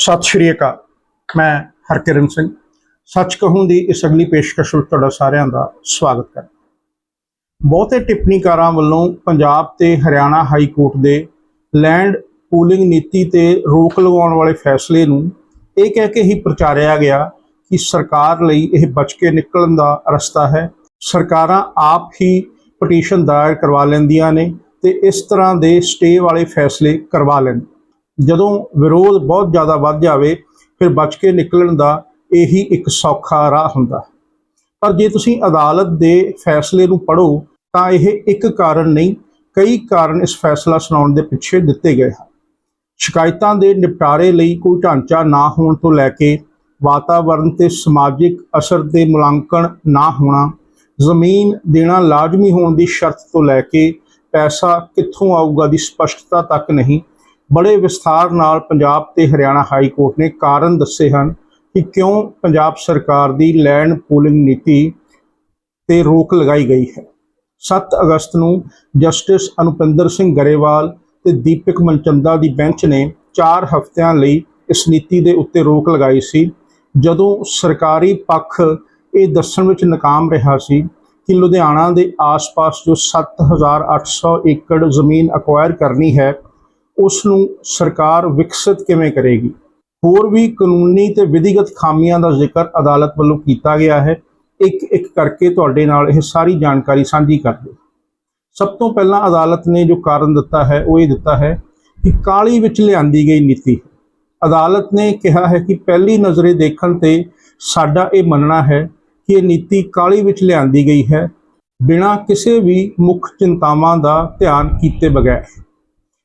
ਸਤਿ ਸ਼੍ਰੀ ਅਕਾਲ, ਮੈਂ ਹਰਕਿਰਨ ਸਿੰਘ। ਸੱਚ ਕਹੂੰ ਦੀ ਇਸ ਅਗਲੀ ਪੇਸ਼ਕਸ਼ ਵਿੱਚ ਤੁਹਾਡਾ ਸਾਰਿਆਂ ਦਾ ਸਵਾਗਤ ਹੈ। ਬਹੁਤੇ ਟਿੱਪਣੀਕਾਰਾਂ ਵੱਲੋਂ ਪੰਜਾਬ ਤੇ ਹਰਿਆਣਾ ਹਾਈ ਕੋਰਟ ਦੇ ਲੈਂਡ ਪੂਲਿੰਗ ਨੀਤੀ ਤੇ ਰੋਕ ਲਗਾਉਣ ਵਾਲੇ ਫੈਸਲੇ ਨੂੰ ਇਹ ਕਹਿ ਕੇ ਹੀ ਪ੍ਰਚਾਰਿਆ ਗਿਆ ਕਿ ਸਰਕਾਰ ਲਈ ਇਹ ਬਚ ਕੇ ਨਿਕਲਣ ਦਾ ਰਸਤਾ ਹੈ। ਸਰਕਾਰਾਂ ਆਪ ਹੀ ਪਟੀਸ਼ਨ ਦਾਇਰ ਕਰਵਾ ਲੈਂਦੀਆਂ ਨੇ ਤੇ ਇਸ ਤਰ੍ਹਾਂ ਦੇ ਸਟੇ ਵਾਲੇ ਫੈਸਲੇ ਕਰਵਾ ਲੈਣ ਜਦੋਂ ਵਿਰੋਧ ਬਹੁਤ ਜ਼ਿਆਦਾ ਵੱਧ ਜਾਵੇ, ਫਿਰ ਬਚ ਕੇ ਨਿਕਲਣ ਦਾ ਇਹੀ ਇੱਕ ਸੌਖਾ ਰਾਹ ਹੁੰਦਾ ਹੈ। ਪਰ ਜੇ ਤੁਸੀਂ ਅਦਾਲਤ ਦੇ ਫੈਸਲੇ ਨੂੰ ਪੜ੍ਹੋ, ਤਾਂ ਇਹ ਇੱਕ ਕਾਰਨ ਨਹੀਂ, ਕਈ ਕਾਰਨ ਇਸ ਫੈਸਲਾ ਸੁਣਾਉਣ ਦੇ ਪਿੱਛੇ ਦਿੱਤੇ ਗਏ ਹਨ ਸ਼ਿਕਾਇਤਾਂ ਦੇ ਨਿਪਟਾਰੇ ਲਈ ਕੋਈ ਢਾਂਚਾ ਨਾ ਹੋਣ ਤੋਂ ਲੈ ਕੇ ਵਾਤਾਵਰਣ ਤੇ ਸਮਾਜਿਕ ਅਸਰ ਦੇ ਮੁਲਾਂਕਣ ਨਾ ਹੋਣਾ, ਜ਼ਮੀਨ ਦੇਣਾ ਲਾਜ਼ਮੀ ਹੋਣ ਦੀ ਸ਼ਰਤ ਤੋਂ ਲੈ ਕੇ ਪੈਸਾ ਕਿੱਥੋਂ ਆਊਗਾ ਦੀ ਸਪਸ਼ਟਤਾ ਤੱਕ ਨਹੀਂ ਬੜੇ ਵਿਸਥਾਰ ਨਾਲ ਪੰਜਾਬ ਤੇ ਹਰਿਆਣਾ ਹਾਈ ਕੋਰਟ ਨੇ ਕਾਰਨ ਦੱਸੇ ਹਨ ਕਿ ਕਿਉਂ ਪੰਜਾਬ ਸਰਕਾਰ ਦੀ ਲੈਂਡ ਪੂਲਿੰਗ ਨੀਤੀ ਤੇ ਰੋਕ ਲਗਾਈ ਗਈ ਹੈ। 7 ਅਗਸਤ ਨੂੰ ਜਸਟਿਸ ਅਨੁਪਿੰਦਰ ਸਿੰਘ ਗਰੇਵਾਲ ਤੇ ਦੀਪਕ ਮਨਚੰਦਾ ਦੀ ਬੈਂਚ ਨੇ 4 ਹਫ਼ਤਿਆਂ ਲਈ ਇਸ ਨੀਤੀ ਦੇ ਉੱਤੇ ਰੋਕ ਲਗਾਈ ਸੀ। ਜਦੋਂ ਸਰਕਾਰੀ ਪੱਖ ਇਹ ਦੱਸਣ ਵਿੱਚ ਨਾਕਾਮ ਰਿਹਾ ਸੀ ਕਿ ਲੁਧਿਆਣਾ ਦੇ ਆਸ-ਪਾਸ ਜੋ 7800 ਏਕੜ ਜ਼ਮੀਨ ਅਕਵਾਇਰ ਕਰਨੀ ਹੈ ਉਸ ਨੂੰ ਸਰਕਾਰ ਵਿਕਸਿਤ ਕਿਵੇਂ ਕਰੇਗੀ? ਹੋਰ ਵੀ ਕਾਨੂੰਨੀ ਤੇ ਵਿਧੀਗਤ ਖਾਮੀਆਂ ਦਾ ਜ਼ਿਕਰ ਅਦਾਲਤ ਵੱਲੋਂ ਕੀਤਾ ਗਿਆ ਹੈ। ਇੱਕ ਇੱਕ ਕਰਕੇ ਤੁਹਾਡੇ ਨਾਲ ਇਹ ਸਾਰੀ ਜਾਣਕਾਰੀ ਸਾਂਝੀ ਕਰਦੇ ਸਭ ਤੋਂ ਪਹਿਲਾਂ ਅਦਾਲਤ ਨੇ ਜੋ ਕਾਰਨ ਦਿੱਤਾ ਹੈ, ਉਹ ਇਹ ਦਿੱਤਾ ਹੈ ਕਿ ਕਾਲੀ ਵਿੱਚ ਲਿਆਂਦੀ ਗਈ ਨੀਤੀ ਅਦਾਲਤ ਨੇ ਕਿਹਾ ਹੈ ਕਿ ਪਹਿਲੀ ਨਜ਼ਰੇ ਦੇਖਣ ਤੇ ਸਾਡਾ ਇਹ ਮੰਨਣਾ ਹੈ ਕਿ ਇਹ ਨੀਤੀ ਕਾਲੀ ਵਿੱਚ ਲਿਆਂਦੀ ਗਈ ਹੈ, ਬਿਨਾਂ ਕਿਸੇ ਵੀ ਮੁੱਖ ਚਿੰਤਾਵਾਂ ਦਾ ਧਿਆਨ ਕੀਤੇ ਬਗੈਰ।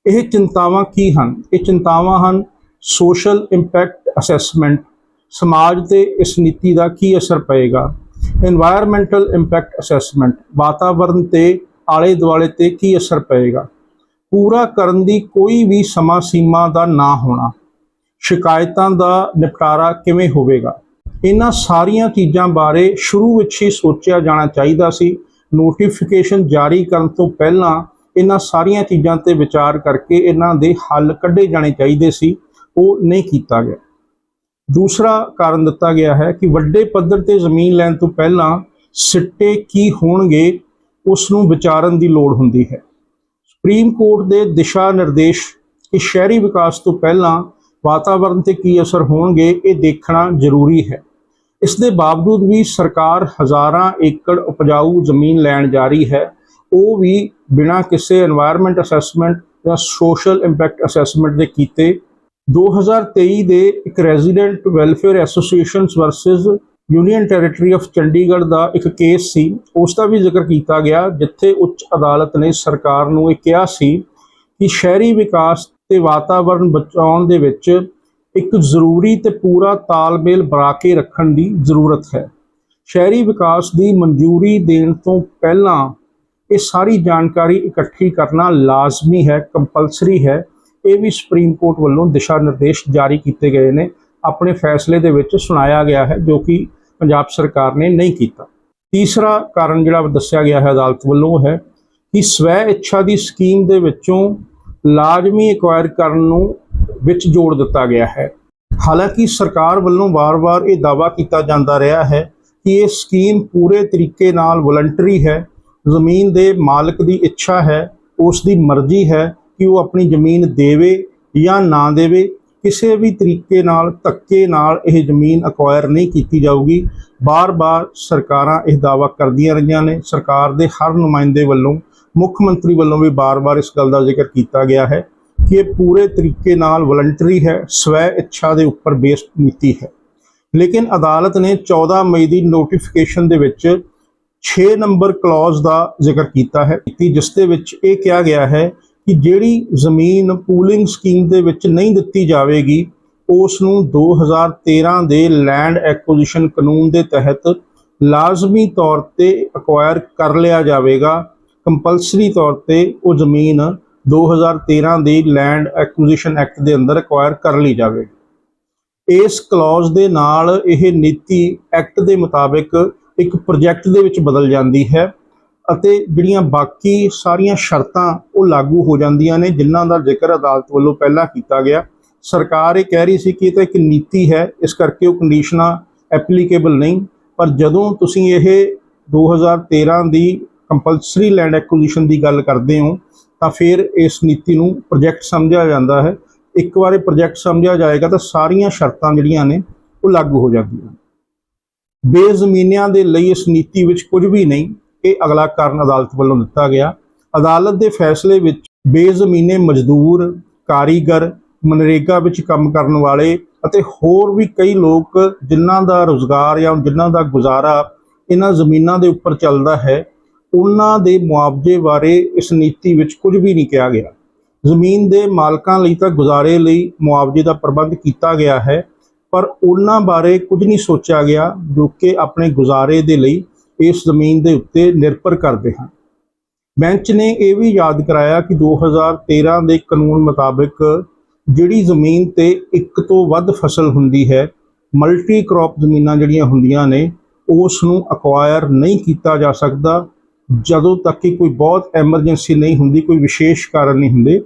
ਇਹ ਚਿੰਤਾਵਾਂ ਕੀ ਹਨ? ਇਹ ਚਿੰਤਾਵਾਂ ਹਨ ਸੋਸ਼ਲ ਇੰਪੈਕਟ ਅਸੈਸਮੈਂਟ ਸਮਾਜ ਤੇ ਇਸ ਨੀਤੀ ਦਾ ਕੀ ਅਸਰ ਪਏਗਾ? এনवायरमेंटल ਇੰਪੈਕਟ ਅਸੈਸਮੈਂਟ ਵਾਤਾਵਰਣ ਤੇ ਆਲੇ ਦੁਆਲੇ ਤੇ ਕੀ ਅਸਰ ਪਏਗਾ? ਪੂਰਾ ਕਰਨ ਦੀ ਕੋਈ ਵੀ ਸਮਾਂ ਸੀਮਾ ਦਾ ਨਾ ਹੋਣਾ, ਸ਼ਿਕਾਇਤਾਂ ਦਾ ਨਿਪਟਾਰਾ ਕਿਵੇਂ ਹੋਵੇਗਾ? ਇਹਨਾਂ ਸਾਰੀਆਂ ਚੀਜ਼ਾਂ ਬਾਰੇ ਸ਼ੁਰੂ ਵਿੱਚ ਹੀ ਸੋਚਿਆ ਜਾਣਾ ਚਾਹੀਦਾ ਸੀ। ਨੋਟੀਫਿਕੇਸ਼ਨ ਜਾਰੀ ਕਰਨ ਤੋਂ ਪਹਿਲਾਂ ਇਹਨਾਂ ਸਾਰੀਆਂ ਚੀਜ਼ਾਂ ਤੇ ਵਿਚਾਰ ਕਰਕੇ ਇਹਨਾਂ ਦੇ ਹੱਲ ਕੱਢੇ ਜਾਣੇ ਚਾਹੀਦੇ ਸੀ, ਉਹ ਨਹੀਂ ਕੀਤਾ ਗਿਆ। ਦੂਸਰਾ ਕਾਰਨ ਦਿੱਤਾ ਗਿਆ ਹੈ ਕਿ ਵੱਡੇ ਪੱਧਰ ਤੇ ਜ਼ਮੀਨ ਲੈਣ ਤੋਂ ਪਹਿਲਾਂ ਸਿੱਟੇ ਕੀ ਹੋਣਗੇ ਉਸ ਨੂੰ ਵਿਚਾਰਨ ਦੀ ਲੋੜ ਹੁੰਦੀ ਹੈ। ਸੁਪਰੀਮ ਕੋਰਟ ਦੇ ਦਿਸ਼ਾ ਨਿਰਦੇਸ਼ ਕਿ ਸ਼ਹਿਰੀ ਵਿਕਾਸ ਤੋਂ ਪਹਿਲਾਂ ਵਾਤਾਵਰਣ ਤੇ ਕੀ ਅਸਰ ਹੋਣਗੇ, ਇਹ ਦੇਖਣਾ ਜ਼ਰੂਰੀ ਹੈ। ਇਸ ਦੇ ਬਾਵਜੂਦ ਵੀ ਸਰਕਾਰ ਹਜ਼ਾਰਾਂ ਏਕੜ ਉਪਜਾਊ ਜ਼ਮੀਨ ਲੈਣ ਜਾ ਰਹੀ ਹੈ, ਉਹ ਵੀ ਬਿਨਾਂ ਕਿਸੇ এনवायरमेंट ਅਸੈਸਮੈਂਟ ਜਾਂ ਸੋਸ਼ਲ ਇੰਪੈਕਟ ਅਸੈਸਮੈਂਟ ਦੇ ਕੀਤੇ 2023 ਦੇ ਇੱਕ resident welfare associations versus union territory of Chandigarh ਦਾ ਇੱਕ ਕੇਸ ਸੀ। ਉਸ ਦਾ ਵੀ ਜ਼ਿਕਰ ਕੀਤਾ ਗਿਆ, ਜਿੱਥੇ ਉੱਚ ਅਦਾਲਤ ਨੇ ਸਰਕਾਰ ਨੂੰ ਇਹ ਕਿਹਾ ਸੀ ਕਿ ਸ਼ਹਿਰੀ ਵਿਕਾਸ ਤੇ ਵਾਤਾਵਰਣ ਬਚਾਉਣ ਦੇ ਵਿੱਚ ਇੱਕ ਜ਼ਰੂਰੀ ਤੇ ਪੂਰਾ ਤਾਲਮੇਲ ਬਣਾ ਕੇ ਰੱਖਣ ਦੀ ਜ਼ਰੂਰਤ ਹੈ। ਸ਼ਹਿਰੀ ਵਿਕਾਸ ਦੀ ਮਨਜ਼ੂਰੀ ਦੇਣ ਤੋਂ ਪਹਿਲਾਂ ਇਹ ਸਾਰੀ ਜਾਣਕਾਰੀ ਇਕੱਠੀ ਕਰਨਾ ਲਾਜ਼ਮੀ ਹੈ ਕੰਪਲਸਰੀ ਹੈ। ਇਹ ਵੀ ਸੁਪਰੀਮ ਕੋਰਟ ਵੱਲੋਂ ਦਿਸ਼ਾ ਨਿਰਦੇਸ਼ ਜਾਰੀ ਕੀਤੇ ਗਏ ਨੇ। ਆਪਣੇ ਫੈਸਲੇ ਦੇ ਵਿੱਚ ਸੁਣਾਇਆ ਗਿਆ ਹੈ, ਜੋ ਕਿ ਪੰਜਾਬ ਸਰਕਾਰ ਨੇ ਨਹੀਂ ਕੀਤਾ। ਤੀਸਰਾ ਕਾਰਨ ਜਿਹੜਾ ਦੱਸਿਆ ਗਿਆ ਹੈ ਅਦਾਲਤ ਵੱਲੋਂ ਹੈ ਕਿ ਸਵੈ ਇੱਛਾ ਦੀ ਸਕੀਮ ਦੇ ਵਿੱਚੋਂ ਲਾਜ਼ਮੀ ਐਕਵਾਇਰ ਕਰਨ ਨੂੰ ਵਿੱਚ ਜੋੜ ਦਿੱਤਾ ਗਿਆ ਹੈ। ਹਾਲਾਂਕਿ ਸਰਕਾਰ ਵੱਲੋਂ ਵਾਰ-ਵਾਰ ਇਹ ਦਾਅਵਾ ਕੀਤਾ ਜਾਂਦਾ ਰਿਹਾ ਹੈ ਕਿ ਇਹ ਸਕੀਮ ਪੂਰੇ ਤਰੀਕੇ ਨਾਲ ਵਲੰਟਰੀ ਹੈ। ਜ਼ਮੀਨ ਦੇ ਮਾਲਕ ਦੀ ਇੱਛਾ ਹੈ, ਉਸ ਦੀ ਮਰਜ਼ੀ ਹੈ ਕਿ ਉਹ ਆਪਣੀ ਜ਼ਮੀਨ ਦੇਵੇ ਜਾਂ ਨਾ ਦੇਵੇ। ਕਿਸੇ ਵੀ ਤਰੀਕੇ ਨਾਲ ਧੱਕੇ ਨਾਲ ਇਹ ਜ਼ਮੀਨ ਅਕਵਾਇਰ ਨਹੀਂ ਕੀਤੀ ਜਾਊਗੀ। ਬਾਰ-ਬਾਰ ਸਰਕਾਰਾਂ ਇਹ ਦਾਅਵਾ ਕਰਦੀਆਂ ਰਹੀਆਂ ਨੇ। ਸਰਕਾਰ ਦੇ ਹਰ ਨੁਮਾਇੰਦੇ ਵੱਲੋਂ, ਮੁੱਖ ਮੰਤਰੀ ਵੱਲੋਂ ਵੀ ਬਾਰ-ਬਾਰ ਇਸ ਗੱਲ ਦਾ ਜ਼ਿਕਰ ਕੀਤਾ ਗਿਆ ਹੈ ਕਿ ਇਹ ਪੂਰੇ ਤਰੀਕੇ ਨਾਲ ਵਲੰਟਰੀ ਹੈ, ਸਵੈ ਇੱਛਾ ਦੇ ਉੱਪਰ ਬੇਸਡ ਨੀਤੀ ਹੈ। ਲੇਕਿਨ ਅਦਾਲਤ ਨੇ 14 ਮਈ ਦੀ ਨੋਟੀਫਿਕੇਸ਼ਨ ਦੇ ਵਿੱਚ 6 ਨੰਬਰ ਕਲੌਜ਼ ਦਾ ਜ਼ਿਕਰ ਕੀਤਾ ਹੈ। ਕਿ ਜਿਸ ਦੇ ਵਿੱਚ ਇਹ ਕਿਹਾ ਗਿਆ ਹੈ ਕਿ ਜਿਹੜੀ ਜ਼ਮੀਨ ਪੂਲਿੰਗ ਸਕੀਮ ਦੇ ਵਿੱਚ ਨਹੀਂ ਦਿੱਤੀ ਜਾਵੇਗੀ ਉਸ ਨੂੰ 2013 ਦੇ ਲੈਂਡ ਐਕੁਜੀਸ਼ਨ ਕਾਨੂੰਨ ਦੇ ਤਹਿਤ ਲਾਜ਼ਮੀ ਤੌਰ ਤੇ ਅਕਵਾਇਰ ਕਰ ਲਿਆ ਜਾਵੇਗਾ। ਕੰਪਲਸਰੀ ਤੌਰ ਤੇ ਉਹ ਜ਼ਮੀਨ 2013 ਦੀ ਲੈਂਡ ਐਕੁਜੀਸ਼ਨ ਐਕਟ ਦੇ ਅੰਦਰ ਅਕਵਾਇਰ ਕਰ ਲਈ ਜਾਵੇਗੀ। ਇਸ ਕਲੌਜ਼ ਦੇ ਨਾਲ ਇਹ ਨੀਤੀ ਐਕਟ ਦੇ ਮੁਤਾਬਿਕ ਇੱਕ ਪ੍ਰੋਜੈਕਟ ਦੇ ਵਿੱਚ ਬਦਲ ਜਾਂਦੀ ਹੈ ਅਤੇ ਜਿਹੜੀਆਂ ਬਾਕੀ ਸਾਰੀਆਂ ਸ਼ਰਤਾਂ ਉਹ ਲਾਗੂ ਹੋ ਜਾਂਦੀਆਂ ਨੇ, ਜਿਨ੍ਹਾਂ ਦਾ ਜ਼ਿਕਰ ਅਦਾਲਤ ਵੱਲੋਂ ਪਹਿਲਾਂ ਕੀਤਾ ਗਿਆ। ਸਰਕਾਰ ਇਹ ਕਹਿ ਰਹੀ ਸੀ ਕਿ ਇਹ ਤਾਂ ਇੱਕ ਨੀਤੀ ਹੈ, ਇਸ ਕਰਕੇ ਉਹ ਕੰਡੀਸ਼ਨਾਂ ਐਪਲੀਕੇਬਲ ਨਹੀਂ। ਪਰ ਜਦੋਂ ਤੁਸੀਂ ਇਹ 2013 ਦੀ ਕੰਪਲਸਰੀ ਲੈਂਡ ਐਕੁਜੀਸ਼ਨ ਦੀ ਗੱਲ ਕਰਦੇ ਹੋ, ਤਾਂ ਫਿਰ ਇਸ ਨੀਤੀ ਨੂੰ ਪ੍ਰੋਜੈਕਟ ਸਮਝਿਆ ਜਾਂਦਾ ਹੈ। ਇੱਕ ਵਾਰ ਇਹ ਪ੍ਰੋਜੈਕਟ ਸਮਝਿਆ ਜਾਏਗਾ ਤਾਂ ਸਾਰੀਆਂ ਸ਼ਰਤਾਂ ਜਿਹੜੀਆਂ ਨੇ, ਉਹ ਲਾਗੂ ਹੋ ਜਾਂਦੀਆਂ ਬੇਜ਼ਮੀਨਿਆਂ ਦੇ ਲਈ ਇਸ ਨੀਤੀ ਵਿੱਚ ਕੁਝ ਵੀ ਨਹੀਂ। ਇਹ ਅਗਲਾ ਕਾਰਨ ਅਦਾਲਤ ਵੱਲੋਂ ਦਿੱਤਾ ਗਿਆ। ਅਦਾਲਤ ਦੇ ਫੈਸਲੇ ਵਿੱਚ ਬੇਜ਼ਮੀਨੇ ਮਜ਼ਦੂਰ, ਕਾਰੀਗਰ, ਮਨਰੇਗਾ ਵਿੱਚ ਕੰਮ ਕਰਨ ਵਾਲੇ ਅਤੇ ਹੋਰ ਵੀ ਕਈ ਲੋਕ ਜਿਨ੍ਹਾਂ ਦਾ ਰੋਜ਼ਗਾਰ ਜਾਂ ਜਿਨ੍ਹਾਂ ਦਾ ਗੁਜ਼ਾਰਾ ਇਹਨਾਂ ਜ਼ਮੀਨਾਂ ਦੇ ਉੱਪਰ ਚੱਲਦਾ ਹੈ, ਉਹਨਾਂ ਦੇ ਮੁਆਵਜ਼ੇ ਬਾਰੇ ਇਸ ਨੀਤੀ ਵਿੱਚ ਕੁਝ ਵੀ ਨਹੀਂ ਕਿਹਾ ਗਿਆ। ਜ਼ਮੀਨ ਦੇ ਮਾਲਕਾਂ ਲਈ ਤਾਂ ਗੁਜ਼ਾਰੇ ਲਈ ਮੁਆਵਜ਼ੇ ਦਾ ਪ੍ਰਬੰਧ ਕੀਤਾ ਗਿਆ ਹੈ। ਪਰ ਉਹਨਾਂ ਬਾਰੇ ਕੁਝ ਨਹੀਂ ਸੋਚਿਆ ਗਿਆ ਜੋ ਕਿ ਆਪਣੇ ਗੁਜ਼ਾਰੇ ਦੇ ਲਈ ਇਸ ਜ਼ਮੀਨ ਦੇ ਉੱਤੇ ਨਿਰਭਰ ਕਰਦੇ ਹਨ। ਬੈਂਚ ਨੇ ਇਹ ਵੀ ਯਾਦ ਕਰਾਇਆ ਕਿ 2013 ਦੇ ਕਾਨੂੰਨ ਮੁਤਾਬਕ ਜਿਹੜੀ ਜ਼ਮੀਨ ਤੇ ਇੱਕ ਤੋਂ ਵੱਧ ਫਸਲ ਹੁੰਦੀ ਹੈ ਮਲਟੀ ਕ੍ਰੌਪ ਜ਼ਮੀਨਾਂ ਜਿਹੜੀਆਂ ਹੁੰਦੀਆਂ ਨੇ ਉਸ ਨੂੰ ਅਕਵਾਇਰ ਨਹੀਂ ਕੀਤਾ ਜਾ ਸਕਦਾ। ਜਦੋਂ ਤੱਕ ਕਿ ਕੋਈ ਬਹੁਤ ਐਮਰਜੈਂਸੀ ਨਹੀਂ ਹੁੰਦੀ, ਕੋਈ ਵਿਸ਼ੇਸ਼ ਕਾਰਨ ਨਹੀਂ ਹੁੰਦੇ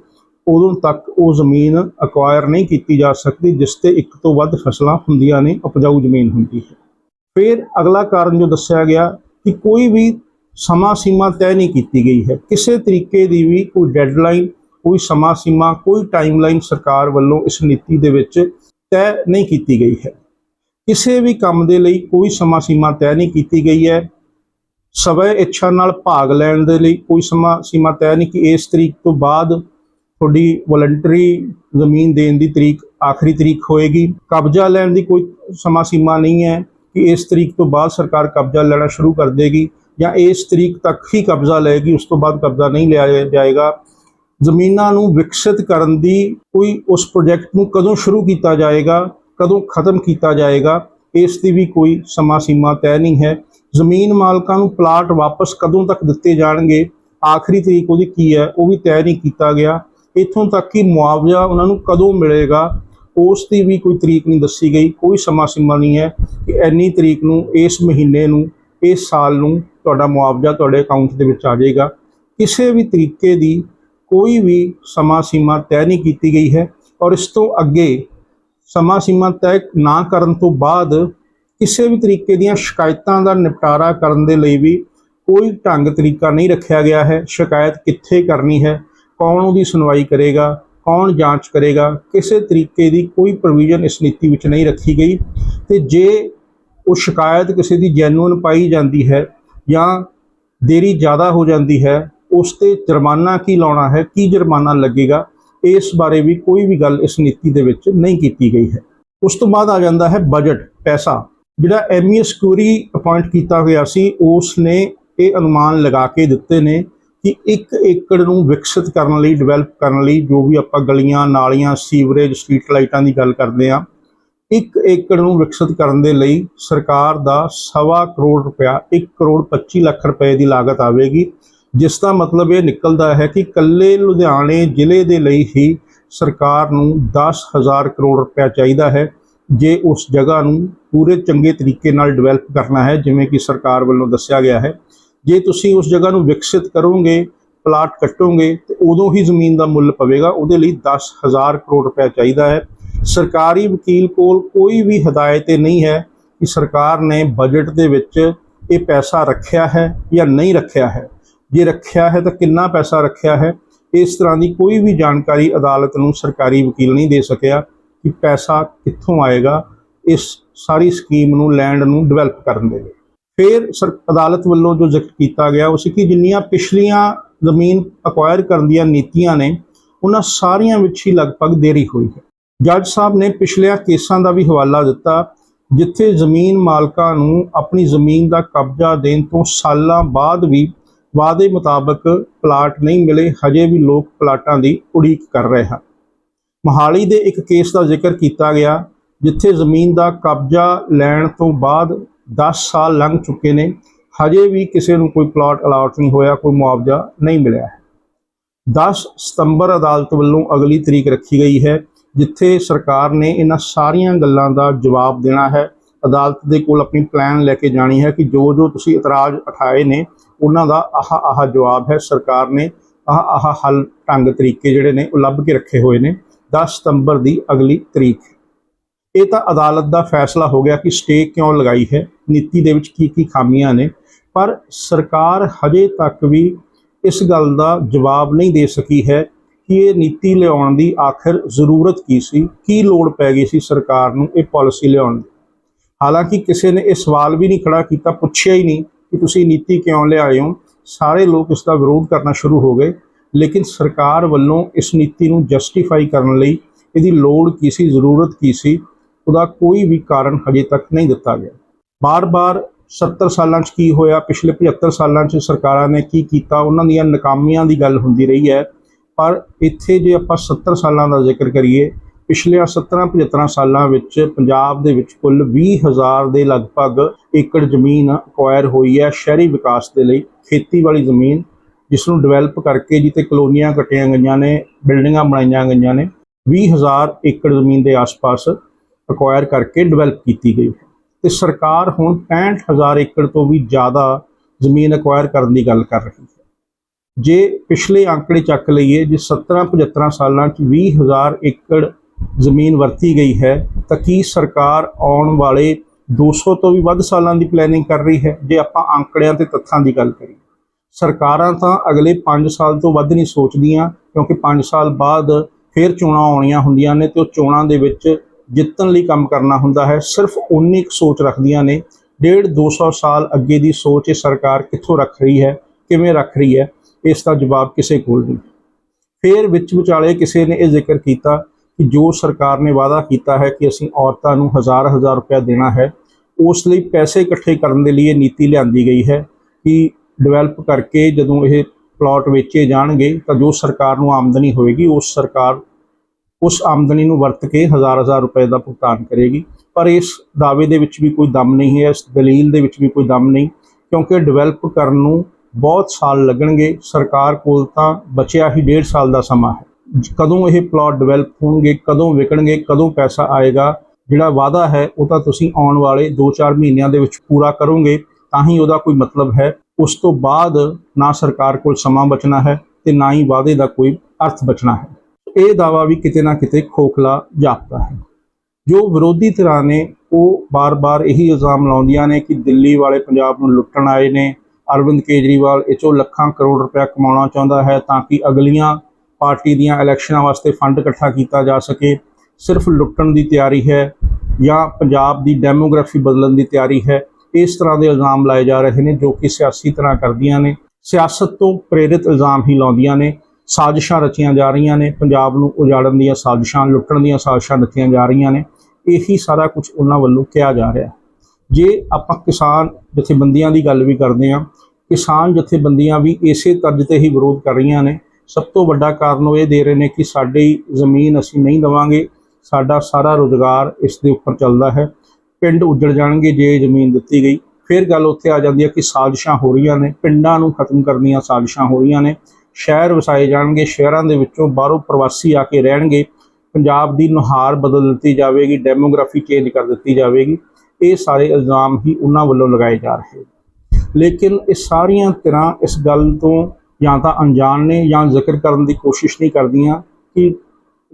ਉਦੋਂ ਤੱਕ ਉਹ ਜ਼ਮੀਨ ਅਕਵਾਇਰ ਨਹੀਂ ਕੀਤੀ ਜਾ ਸਕਦੀ, ਜਿਸ ਤੇ ਇੱਕ ਤੋਂ ਵੱਧ ਫਸਲਾਂ ਹੁੰਦੀਆਂ ਨੇ, ਉਪਜਾਊ ਜ਼ਮੀਨ ਹੁੰਦੀ ਹੈ। ਫਿਰ ਅਗਲਾ ਕਾਰਨ ਜੋ ਦੱਸਿਆ ਗਿਆ ਕਿ ਕੋਈ ਵੀ ਸਮਾਂ ਸੀਮਾ ਤੈਅ ਨਹੀਂ ਕੀਤੀ ਗਈ ਹੈ। ਕਿਸੇ ਤਰੀਕੇ ਦੀ ਵੀ ਕੋਈ ਡੈਡਲਾਈਨ ਕੋਈ ਸਮਾਂ ਸੀਮਾ, ਕੋਈ ਟਾਈਮਲਾਈਨ ਸਰਕਾਰ ਵੱਲੋਂ ਇਸ ਨੀਤੀ ਦੇ ਵਿੱਚ ਤੈਅ ਨਹੀਂ ਕੀਤੀ ਗਈ ਹੈ। ਕਿਸੇ ਵੀ ਕੰਮ ਦੇ ਲਈ ਕੋਈ ਸਮਾਂ ਸੀਮਾ ਤੈਅ ਨਹੀਂ ਕੀਤੀ ਗਈ ਹੈ। ਸਵੈ ਇੱਛਾ ਨਾਲ ਭਾਗ ਲੈਣ ਦੇ ਲਈ ਕੋਈ ਸਮਾਂ ਸੀਮਾ ਤੈਅ ਨਹੀਂ ਕਿ ਇਸ ਤਰੀਕ ਤੋਂ ਬਾਅਦ ਤੁਹਾਡੀ ਵਲੰਟਰੀ ਜ਼ਮੀਨ ਦੇਣ ਦੀ ਤਰੀਕ, ਆਖਰੀ ਤਰੀਕ ਹੋਏਗੀ। ਕਬਜ਼ਾ ਲੈਣ ਦੀ ਕੋਈ ਸਮਾਂ ਸੀਮਾ ਨਹੀਂ ਹੈ ਕਿ ਇਸ ਤਰੀਕ ਤੋਂ ਬਾਅਦ ਸਰਕਾਰ ਕਬਜ਼ਾ ਲੈਣਾ ਸ਼ੁਰੂ ਕਰ ਦੇਗੀ ਜਾਂ ਇਸ ਤਰੀਕ ਤੱਕ ਹੀ ਕਬਜ਼ਾ ਲਏਗੀ, ਉਸ ਤੋਂ ਬਾਅਦ ਕਬਜ਼ਾ ਨਹੀਂ ਲਿਆ ਜਾਏਗਾ। ਜ਼ਮੀਨਾਂ ਨੂੰ ਵਿਕਸਿਤ ਕਰਨ ਦੀ ਕੋਈ ਉਸ ਪ੍ਰੋਜੈਕਟ ਨੂੰ ਕਦੋਂ ਸ਼ੁਰੂ ਕੀਤਾ ਜਾਏਗਾ, ਕਦੋਂ ਖਤਮ ਕੀਤਾ ਜਾਏਗਾ, ਇਸ ਦੀ ਵੀ ਕੋਈ ਸਮਾਂ ਸੀਮਾ ਤੈਅ ਨਹੀਂ ਹੈ। ਜ਼ਮੀਨ ਮਾਲਕਾਂ ਨੂੰ ਪਲਾਟ ਵਾਪਸ ਕਦੋਂ ਤੱਕ ਦਿੱਤੇ ਜਾਣਗੇ, ਆਖਰੀ ਤਰੀਕ ਉਹਦੀ ਕੀ ਹੈ, ਉਹ ਵੀ ਤੈਅ ਨਹੀਂ ਕੀਤਾ ਗਿਆ। ਇੱਥੋਂ ਤੱਕ ਕਿ ਮੁਆਵਜ਼ਾ ਉਹਨਾਂ ਨੂੰ ਕਦੋਂ ਮਿਲੇਗਾ, ਉਸ ਦੀ ਵੀ ਕੋਈ ਤਰੀਕ ਨਹੀਂ ਦੱਸੀ ਗਈ, ਕੋਈ ਸਮਾਂ ਸੀਮਾ ਨਹੀਂ ਹੈ ਕਿ ਇੰਨੀ ਤਰੀਕ ਨੂੰ, ਇਸ ਮਹੀਨੇ ਨੂੰ, ਇਸ ਸਾਲ ਨੂੰ ਤੁਹਾਡਾ ਮੁਆਵਜ਼ਾ ਤੁਹਾਡੇ ਅਕਾਊਂਟ ਦੇ ਵਿੱਚ ਆ ਜਾਏਗਾ। ਕਿਸੇ ਵੀ ਤਰੀਕੇ ਦੀ ਕੋਈ ਵੀ ਸਮਾਂ ਸੀਮਾ ਤੈਅ ਨਹੀਂ ਕੀਤੀ ਗਈ ਹੈ ਔਰ ਇਸ ਤੋਂ ਅੱਗੇ ਸਮਾਂ ਸੀਮਾ ਤੈਅ ਨਾ ਕਰਨ ਤੋਂ ਬਾਅਦ ਕਿਸੇ ਵੀ ਤਰੀਕੇ ਦੀਆਂ ਸ਼ਿਕਾਇਤਾਂ ਦਾ ਨਿਪਟਾਰਾ ਕਰਨ ਦੇ ਲਈ ਵੀ ਕੋਈ ਢੰਗ ਤਰੀਕਾ ਨਹੀਂ ਰੱਖਿਆ ਗਿਆ ਹੈ। ਸ਼ਿਕਾਇਤ ਕਿੱਥੇ ਕਰਨੀ ਹੈ? ਕੌਣ ਉਹਦੀ ਸੁਣਵਾਈ ਕਰੇਗਾ, ਕੌਣ ਜਾਂਚ ਕਰੇਗਾ, ਕਿਸੇ ਤਰੀਕੇ ਦੀ ਕੋਈ ਪ੍ਰੋਵੀਜ਼ਨ ਇਸ ਨੀਤੀ ਵਿੱਚ ਨਹੀਂ ਰੱਖੀ ਗਈ। ਤੇ ਜੇ ਉਹ ਸ਼ਿਕਾਇਤ ਕਿਸੇ ਦੀ ਜੈਨੂਇਨ ਪਾਈ ਜਾਂਦੀ ਹੈ ਜਾਂ ਦੇਰੀ ਜ਼ਿਆਦਾ ਹੋ ਜਾਂਦੀ ਹੈ, ਉਸ ਤੇ ਜੁਰਮਾਨਾ ਕੀ ਲਾਉਣਾ ਹੈ, ਕੀ ਜੁਰਮਾਨਾ ਲੱਗੇਗਾ, ਇਸ ਬਾਰੇ ਵੀ ਕੋਈ ਵੀ ਗੱਲ ਇਸ ਨੀਤੀ ਦੇ ਵਿੱਚ ਨਹੀਂ ਕੀਤੀ ਗਈ ਹੈ। ਉਸ ਤੋਂ ਬਾਅਦ ਆ ਜਾਂਦਾ ਹੈ ਬਜਟ ਪੈਸਾ। ਜਿਹੜਾ ਐਮਈਐਸ ਕਿਊਰੀ ਅਪਾਇੰਟ ਕੀਤਾ ਹੋਇਆ ਸੀ, ਉਸ ਨੇ ਇਹ ਅਨੁਮਾਨ ਲਗਾ ਕੇ ਦਿੱਤੇ ਨੇ ਕਿ ਇੱਕ ਏਕੜ ਨੂੰ ਵਿਕਸਿਤ ਕਰਨ ਲਈ ਡਿਵੈਲਪ ਕਰਨ ਲਈ ਜੋ ਵੀ ਆਪਾਂ ਗਲੀਆਂ, ਨਾਲੀਆਂ ਸੀਵਰੇਜ ਸਟਰੀਟ ਲਾਈਟਾਂ ਦੀ ਗੱਲ ਕਰਦੇ ਆ ਇੱਕ ਏਕੜ ਨੂੰ ਵਿਕਸਿਤ ਕਰਨ ਦੇ ਲਈ ਸਰਕਾਰ ਦਾ ਸਵਾ ਕਰੋੜ ਰੁਪਇਆ 1 ਕਰੋੜ 25 ਲੱਖ ਰੁਪਏ ਦੀ ਲਾਗਤ ਆਵੇਗੀ। ਜਿਸ ਦਾ ਮਤਲਬ ਇਹ ਨਿਕਲਦਾ ਹੈ ਕਿ ਕੱਲੇ ਲੁਧਿਆਣੇ ਜ਼ਿਲ੍ਹੇ ਦੇ ਲਈ ਹੀ ਸਰਕਾਰ ਨੂੰ 10000 ਕਰੋੜ ਰੁਪਇਆ ਚਾਹੀਦਾ ਹੈ, ਜੇ ਉਸ ਜਗ੍ਹਾ ਨੂੰ ਪੂਰੇ ਚੰਗੇ ਤਰੀਕੇ ਨਾਲ ਡਿਵੈਲਪ ਕਰਨਾ ਹੈ, ਜਿਵੇਂ ਕਿ ਸਰਕਾਰ ਵੱਲੋਂ ਦੱਸਿਆ ਗਿਆ ਹੈ। ਜੇ ਤੁਸੀਂ ਉਸ ਜਗ੍ਹਾ ਨੂੰ ਵਿਕਸਿਤ ਕਰੋਗੇ, ਪਲਾਟ ਕੱਟੋਗੇ, ਤੇ ਉਦੋਂ ਹੀ ਜ਼ਮੀਨ ਦਾ ਮੁੱਲ ਪਵੇਗਾ। ਉਹਦੇ ਲਈ 10000 ਕਰੋੜ ਰੁਪਏ ਚਾਹੀਦਾ ਹੈ। ਸਰਕਾਰੀ ਵਕੀਲ ਕੋਲ ਕੋਈ ਵੀ ਹਦਾਇਤ ਇਹ ਨਹੀਂ ਹੈ ਕਿ ਸਰਕਾਰ ਨੇ ਬਜਟ ਦੇ ਵਿੱਚ ਇਹ ਪੈਸਾ ਰੱਖਿਆ ਹੈ ਜਾਂ ਨਹੀਂ ਰੱਖਿਆ ਹੈ। ਜੇ ਰੱਖਿਆ ਹੈ ਤਾਂ ਕਿੰਨਾ ਪੈਸਾ ਰੱਖਿਆ ਹੈ? ਇਸ ਤਰ੍ਹਾਂ ਦੀ ਕੋਈ ਵੀ ਜਾਣਕਾਰੀ ਅਦਾਲਤ ਨੂੰ ਸਰਕਾਰੀ ਵਕੀਲ ਨਹੀਂ ਦੇ ਸਕਿਆ ਕਿ ਪੈਸਾ ਕਿੱਥੋਂ ਆਏਗਾ। ਇਸ ਸਾਰੀ ਸਕੀਮ ਨੂੰ, ਲੈਂਡ ਨੂੰ ਡਿਵੈਲਪ ਕਰਨ ਦੇ ਲਈ। ਫਿਰ ਸਰ ਅਦਾਲਤ ਵੱਲੋਂ ਜੋ ਜ਼ਿਕਰ ਕੀਤਾ ਗਿਆ, ਉਹ ਸੀ ਕਿ ਜਿੰਨੀਆਂ ਪਿਛਲੀਆਂ ਜ਼ਮੀਨ ਅਕਵਾਇਰ ਕਰਨ ਦੀਆਂ ਨੀਤੀਆਂ ਨੇ, ਉਹਨਾਂ ਸਾਰੀਆਂ ਵਿੱਚ ਹੀ ਲਗਭਗ ਦੇਰੀ ਹੋਈ ਹੈ। ਜੱਜ ਸਾਹਿਬ ਨੇ ਪਿਛਲੀਆਂ ਕੇਸਾਂ ਦਾ ਵੀ ਹਵਾਲਾ ਦਿੱਤਾ, ਜਿੱਥੇ ਜ਼ਮੀਨ ਮਾਲਕਾਂ ਨੂੰ ਆਪਣੀ ਜ਼ਮੀਨ ਦਾ ਕਬਜ਼ਾ ਦੇਣ ਤੋਂ ਸਾਲਾਂ ਬਾਅਦ ਵੀ ਵਾਅਦੇ ਮੁਤਾਬਕ ਪਲਾਟ ਨਹੀਂ ਮਿਲੇ, ਹਜੇ ਵੀ ਲੋਕ ਪਲਾਟਾਂ ਦੀ ਉਡੀਕ ਕਰ ਰਹੇ ਹਨ। ਮੋਹਾਲੀ ਦੇ ਇੱਕ ਕੇਸ ਦਾ ਜ਼ਿਕਰ ਕੀਤਾ ਗਿਆ, ਜਿੱਥੇ ਜ਼ਮੀਨ ਦਾ ਕਬਜ਼ਾ ਲੈਣ ਤੋਂ ਬਾਅਦ 10 ਸਾਲ ਲੰਘ ਚੁੱਕੇ ਨੇ। ਹਜੇ ਵੀ ਕਿਸੇ ਨੂੰ ਕੋਈ ਪਲਾਟ ਅਲਾਟ ਨਹੀਂ ਹੋਇਆ, ਕੋਈ ਮੁਆਵਜ਼ਾ ਨਹੀਂ ਮਿਲਿਆ ਹੈ। 10 ਸਤੰਬਰ ਅਦਾਲਤ ਵੱਲੋਂ ਅਗਲੀ ਤਰੀਕ ਰੱਖੀ ਗਈ ਹੈ, ਜਿੱਥੇ ਸਰਕਾਰ ਨੇ ਇਹਨਾਂ ਸਾਰੀਆਂ ਗੱਲਾਂ ਦਾ ਜਵਾਬ ਦੇਣਾ ਹੈ। ਅਦਾਲਤ ਦੇ ਕੋਲ ਆਪਣੀ ਪਲਾਨ ਲੈ ਕੇ ਜਾਣੀ ਹੈ ਕਿ ਜੋ ਜੋ ਤੁਸੀਂ ਇਤਰਾਜ਼ ਉਠਾਏ ਨੇ, ਉਹਨਾਂ ਦਾ ਆਹ ਆਹ ਜਵਾਬ ਹੈ। ਸਰਕਾਰ ਨੇ ਆਹ ਆਹ ਹੱਲ ਢੰਗ ਤਰੀਕੇ ਜਿਹੜੇ ਨੇ ਉਹ ਲੱਭ ਕੇ ਰੱਖੇ ਹੋਏ ਨੇ। 10 ਸਤੰਬਰ ਦੀ ਅਗਲੀ ਤਰੀਕ। ਇਹ ਤਾਂ ਅਦਾਲਤ ਦਾ ਫੈਸਲਾ ਹੋ ਗਿਆ ਕਿ ਸਟੇ ਕਿਉਂ ਲਗਾਈ ਹੈ, ਨੀਤੀ ਦੇ ਵਿੱਚ ਕੀ ਕੀ ਖਾਮੀਆਂ ਨੇ, ਪਰ ਸਰਕਾਰ ਹਜੇ ਤੱਕ ਵੀ ਇਸ ਗੱਲ ਦਾ ਜਵਾਬ ਨਹੀਂ ਦੇ ਸਕੀ ਹੈ ਕਿ ਇਹ ਨੀਤੀ ਲਿਆਉਣ ਦੀ ਆਖਿਰ ਜ਼ਰੂਰਤ ਕੀ ਸੀ, ਕੀ ਲੋੜ ਪੈ ਗਈ ਸੀ ਸਰਕਾਰ ਨੂੰ ਇਹ ਪਾਲਿਸੀ ਲਿਆਉਣ ਦੀ। ਹਾਲਾਂਕਿ ਕਿਸੇ ਨੇ ਇਹ ਸਵਾਲ ਵੀ ਨਹੀਂ ਖੜਾ ਕੀਤਾ, ਪੁੱਛਿਆ ਹੀ ਨਹੀਂ ਕਿ ਤੁਸੀਂ ਨੀਤੀ ਕਿਉਂ ਲਿਆਏ ਹੋ। ਸਾਰੇ ਲੋਕ ਇਸ ਦਾ ਵਿਰੋਧ ਕਰਨਾ ਸ਼ੁਰੂ ਹੋ ਗਏ, ਲੇਕਿਨ ਸਰਕਾਰ ਵੱਲੋਂ ਇਸ ਨੀਤੀ ਨੂੰ ਜਸਟੀਫਾਈ ਕਰਨ ਲਈ ਇਹਦੀ ਲੋੜ ਕੀ ਸੀ, ਜ਼ਰੂਰਤ ਕੀ ਸੀ ਉਹਦਾ ਕੋਈ ਵੀ ਕਾਰਨ ਹਜੇ ਤੱਕ ਨਹੀਂ ਦਿੱਤਾ ਗਿਆ। ਬਾਰ-ਬਾਰ 70 ਸਾਲਾਂ 'ਚ ਕੀ ਹੋਇਆ, ਪਿਛਲੇ 75 ਸਾਲਾਂ 'ਚ ਸਰਕਾਰਾਂ ਨੇ ਕੀ ਕੀਤਾ, ਉਹਨਾਂ ਦੀਆਂ ਨਕਾਮੀਆਂ ਦੀ ਗੱਲ ਹੁੰਦੀ ਰਹੀ ਹੈ। ਪਰ ਇੱਥੇ ਜੇ ਆਪਾਂ 70 ਸਾਲਾਂ ਦਾ ਜ਼ਿਕਰ ਕਰੀਏ ਪਿਛਲੇ 17-75 ਸਾਲਾਂ ਵਿੱਚ ਪੰਜਾਬ ਦੇ ਵਿੱਚ ਕੁੱਲ 20000 ਦੇ ਲਗਭਗ ਏਕੜ ਜ਼ਮੀਨ ਅਕਵਾਇਰ ਹੋਈ ਹੈ ਸ਼ਹਿਰੀ ਵਿਕਾਸ ਦੇ ਲਈ। ਖੇਤੀ ਵਾਲੀ ਜ਼ਮੀਨ ਜਿਸ ਨੂੰ ਡਿਵੈਲਪ ਕਰਕੇ ਜਿੱਤੇ ਕਲੋਨੀਆਂ ਕੱਟੀਆਂ ਗਈਆਂ ਨੇ, ਬਿਲਡਿੰਗਾਂ ਬਣਾਈਆਂ ਗਈਆਂ ਨੇ 20000 ਏਕੜ ਜ਼ਮੀਨ ਦੇ ਆਸ-ਪਾਸ ਅਕਵਾਇਰ ਕਰਕੇ ਡਿਵੈਲਪ ਕੀਤੀ ਗਈ। ਹੈ ਤੇ ਸਰਕਾਰ ਹੁਣ 65000 ਏਕੜ ਤੋਂ ਵੀ ਜ਼ਿਆਦਾ ਜ਼ਮੀਨ ਅਕਵਾਇਰ ਕਰਨ ਦੀ ਗੱਲ ਕਰ ਰਹੀ ਹੈ। ਜੇ ਪਿਛਲੇ ਅੰਕੜੇ ਚੱਕ ਲਈਏ, ਜੇ 17 75 ਸਾਲਾਂ 'ਚ 20000 ਏਕੜ ਜ਼ਮੀਨ ਵਰਤੀ ਗਈ ਹੈ, ਤਾਂ ਕੀ ਸਰਕਾਰ ਆਉਣ ਵਾਲੇ 200 ਤੋਂ ਵੀ ਵੱਧ ਸਾਲਾਂ ਦੀ ਪਲੈਨਿੰਗ ਕਰ ਰਹੀ ਹੈ? ਜੇ ਆਪਾਂ ਅੰਕੜਿਆਂ ਤੇ ਤੱਥਾਂ ਦੀ ਗੱਲ ਕਰੀਏ, ਸਰਕਾਰਾਂ ਤਾਂ ਅਗਲੇ 5 ਸਾਲ ਤੋਂ ਵੱਧ ਨਹੀਂ ਸੋਚਦੀਆਂ, ਕਿਉਂਕਿ 5 ਸਾਲ ਬਾਅਦ ਫਿਰ ਚੋਣਾਂ ਆਉਣੀਆਂ ਹੁੰਦੀਆਂ ਨੇ ਤੇ ਉਹ ਚੋਣਾਂ ਦੇ ਵਿੱਚ ਜਿੱਤਣ ਲਈ ਕੰਮ ਕਰਨਾ ਹੁੰਦਾ ਹੈ। ਸਿਰਫ ਉਨੀ ਕੁ ਸੋਚ ਰੱਖਦੀਆਂ ਨੇ। ਡੇਢ 200 ਸਾਲ ਅੱਗੇ ਦੀ ਸੋਚ ਇਹ ਸਰਕਾਰ ਕਿੱਥੋਂ ਰੱਖ ਰਹੀ ਹੈ, ਕਿਵੇਂ ਰੱਖ ਰਹੀ ਹੈ, ਇਸ ਦਾ ਜਵਾਬ ਕਿਸੇ ਕੋਲ ਨਹੀਂ। ਫਿਰ ਵਿੱਚ ਵਿਚਾਲੇ ਕਿਸੇ ਨੇ ਇਹ ਜ਼ਿਕਰ ਕੀਤਾ ਕਿ ਜੋ ਸਰਕਾਰ ਨੇ ਵਾਅਦਾ ਕੀਤਾ ਹੈ ਕਿ ਅਸੀਂ ਔਰਤਾਂ ਨੂੰ ਹਜ਼ਾਰ ਹਜ਼ਾਰ ਰੁਪਏ ਦੇਣਾ ਹੈ, ਉਸ ਲਈ ਪੈਸੇ ਇਕੱਠੇ ਕਰਨ ਦੇ ਲਈ ਇਹ ਨੀਤੀ ਲਿਆਂਦੀ ਗਈ ਹੈ ਕਿ ਡਿਵੈਲਪ ਕਰਕੇ ਜਦੋਂ ਇਹ ਪਲਾਟ ਵੇਚੇ ਜਾਣਗੇ ਤਾਂ ਜੋ ਸਰਕਾਰ ਨੂੰ ਆਮਦਨੀ ਹੋਏਗੀ, ਉਸ ਸਰਕਾਰ ਉਸ ਆਮਦਨੀ ਨੂੰ ਵਰਤ ਕੇ ਹਜ਼ਾਰ ਹਜ਼ਾਰ ਰੁਪਏ ਦਾ ਭੁਗਤਾਨ ਕਰੇਗੀ। ਪਰ ਇਸ ਦਾਅਵੇ ਦੇ ਵਿੱਚ ਵੀ ਕੋਈ ਦਮ ਨਹੀਂ ਹੈ, ਇਸ ਦਲੀਲ ਦੇ ਵਿੱਚ ਵੀ ਕੋਈ ਦਮ ਨਹੀਂ, ਕਿਉਂਕਿ ਡਿਵੈਲਪ ਕਰਨ ਨੂੰ ਬਹੁਤ ਸਾਲ ਲੱਗਣਗੇ। ਸਰਕਾਰ ਕੋਲ ਤਾਂ ਬਚਿਆ ਹੀ ਡੇਢ ਸਾਲ ਦਾ ਸਮਾਂ ਹੈ। ਕਦੋਂ ਇਹ ਪਲਾਟ ਡਿਵੈਲਪ ਹੋਣਗੇ, ਕਦੋਂ ਵਿਕਣਗੇ, ਕਦੋਂ ਪੈਸਾ ਆਏਗਾ, ਜਿਹੜਾ ਵਾਅਦਾ ਹੈ, ਉਹ ਤਾਂ ਤੁਸੀਂ ਆਉਣ ਵਾਲੇ 2-4 ਮਹੀਨਿਆਂ ਦੇ ਵਿੱਚ ਪੂਰਾ ਕਰੋਗੇ, ਤਾਂ ਹੀ ਉਹਦਾ ਕੋਈ ਮਤਲਬ ਹੈ। ਉਸ ਤੋਂ ਬਾਅਦ ਨਾ ਸਰਕਾਰ ਕੋਲ ਸਮਾਂ ਬਚਣਾ ਹੈ ਤੇ ਨਾ ਹੀ ਵਾਅਦੇ ਦਾ ਕੋਈ ਅਰਥ ਬਚਣਾ ਹੈ। ਇਹ ਦਾਵਾ ਵੀ ਕਿਤੇ ਨਾ ਕਿਤੇ ਖੋਖਲਾ ਜਾਪਦਾ ਹੈ। ਜੋ ਵਿਰੋਧੀ ਧਿਰਾਂ ਨੇ, ਉਹ ਬਾਰ-ਬਾਰ ਇਹੀ ਇਲਜ਼ਾਮ ਲਾਉਂਦੀਆਂ ਨੇ ਕਿ ਦਿੱਲੀ ਵਾਲੇ ਪੰਜਾਬ ਨੂੰ ਲੁੱਟਣ ਆਏ ਨੇ। ਅਰਵਿੰਦ ਕੇਜਰੀਵਾਲ, ਇਹ 'ਚੋਂ ਲੱਖਾਂ ਕਰੋੜ ਰੁਪਇਆ ਕਮਾਉਣਾ ਚਾਹੁੰਦਾ ਹੈ ਤਾਂ ਕਿ ਅਗਲੀਆਂ ਪਾਰਟੀ ਦੀਆਂ ਇਲੈਕਸ਼ਨਾਂ ਵਾਸਤੇ ਫੰਡ ਇਕੱਠਾ ਕੀਤਾ ਜਾ ਸਕੇ। ਸਿਰਫ ਲੁੱਟਣ ਦੀ ਤਿਆਰੀ ਹੈ ਜਾਂ ਪੰਜਾਬ ਦੀ ਡੈਮੋਗ੍ਰਾਫੀ ਬਦਲਣ ਦੀ ਤਿਆਰੀ ਹੈ, ਇਸ ਤਰ੍ਹਾਂ ਦੇ ਇਲਜ਼ਾਮ ਲਾਏ ਜਾ ਰਹੇ ਨੇ ਜੋ ਕਿ ਸਿਆਸੀ ਤਰ੍ਹਾਂ ਕਰਦੀਆਂ ਨੇ। ਸਿਆਸਤ ਤੋਂ ਪ੍ਰੇਰਿਤ ਇਲਜ਼ਾਮ ਹੀ ਲਾਉਂਦੀਆਂ ਨੇ। ਸਾਜ਼ਿਸ਼ਾਂ ਰਚੀਆਂ ਜਾ ਰਹੀਆਂ ਨੇ, ਪੰਜਾਬ ਨੂੰ ਉਜਾੜਨ ਦੀਆਂ ਸਾਜ਼ਿਸ਼ਾਂ, ਲੁੱਟਣ ਦੀਆਂ ਸਾਜ਼ਿਸ਼ਾਂ ਰਚੀਆਂ ਜਾ ਰਹੀਆਂ ਨੇ, ਇਹੀ ਸਾਰਾ ਕੁਝ ਉਹਨਾਂ ਵੱਲੋਂ ਕਿਹਾ ਜਾ ਰਿਹਾ। ਜੇ ਆਪਾਂ ਕਿਸਾਨ ਜਥੇਬੰਦੀਆਂ ਦੀ ਗੱਲ ਵੀ ਕਰਦੇ ਹਾਂ, ਕਿਸਾਨ ਜਥੇਬੰਦੀਆਂ ਵੀ ਇਸੇ ਤਰਜ਼ ਤੇ ਹੀ ਵਿਰੋਧ ਕਰ ਰਹੀਆਂ ਨੇ। ਸਭ ਤੋਂ ਵੱਡਾ ਕਾਰਨ ਉਹ ਇਹ ਦੇ ਰਹੇ ਨੇ ਕਿ ਸਾਡੀ ਜ਼ਮੀਨ ਅਸੀਂ ਨਹੀਂ ਦਵਾਂਗੇ, ਸਾਡਾ ਸਾਰਾ ਰੋਜ਼ਗਾਰ ਇਸ ਦੇ ਉੱਪਰ ਚੱਲਦਾ ਹੈ। ਪਿੰਡ ਉੱਜੜ ਜਾਣਗੇ ਜੇ ਜ਼ਮੀਨ ਦਿੱਤੀ ਗਈ। ਫਿਰ ਗੱਲ ਉੱਥੇ ਆ ਜਾਂਦੀ ਹੈ ਕਿ ਸਾਜ਼ਿਸ਼ਾਂ ਹੋ ਰਹੀਆਂ ਨੇ, ਪਿੰਡਾਂ ਨੂੰ ਖਤਮ ਕਰਨ ਦੀਆਂ ਸਾਜ਼ਿਸ਼ਾਂ ਹੋ ਰਹੀਆਂ ਨੇ। ਸ਼ਹਿਰ ਵਸਾਏ ਜਾਣਗੇ, ਸ਼ਹਿਰਾਂ ਦੇ ਵਿੱਚੋਂ ਬਾਹਰੋਂ ਪ੍ਰਵਾਸੀ ਆ ਕੇ ਰਹਿਣਗੇ। ਪੰਜਾਬ ਦੀ ਨੁਹਾਰ ਬਦਲ ਦਿੱਤੀ ਜਾਵੇਗੀ, ਡੈਮੋਗ੍ਰਾਫੀ ਚੇਂਜ ਕਰ ਦਿੱਤੀ ਜਾਵੇਗੀ। ਇਹ ਸਾਰੇ ਇਲਜ਼ਾਮ ਹੀ ਉਹਨਾਂ ਵੱਲੋਂ ਲਗਾਏ ਜਾ ਰਹੇ ਲੇਕਿਨ ਇਹ ਸਾਰੀਆਂ ਤਰ੍ਹਾਂ ਇਸ ਗੱਲ ਤੋਂ ਜਾਂ ਤਾਂ ਅਣਜਾਣ ਨੇ ਜਾਂ ਜ਼ਿਕਰ ਕਰਨ ਦੀ ਕੋਸ਼ਿਸ਼ ਨਹੀਂ ਕਰਦੀਆਂ ਕਿ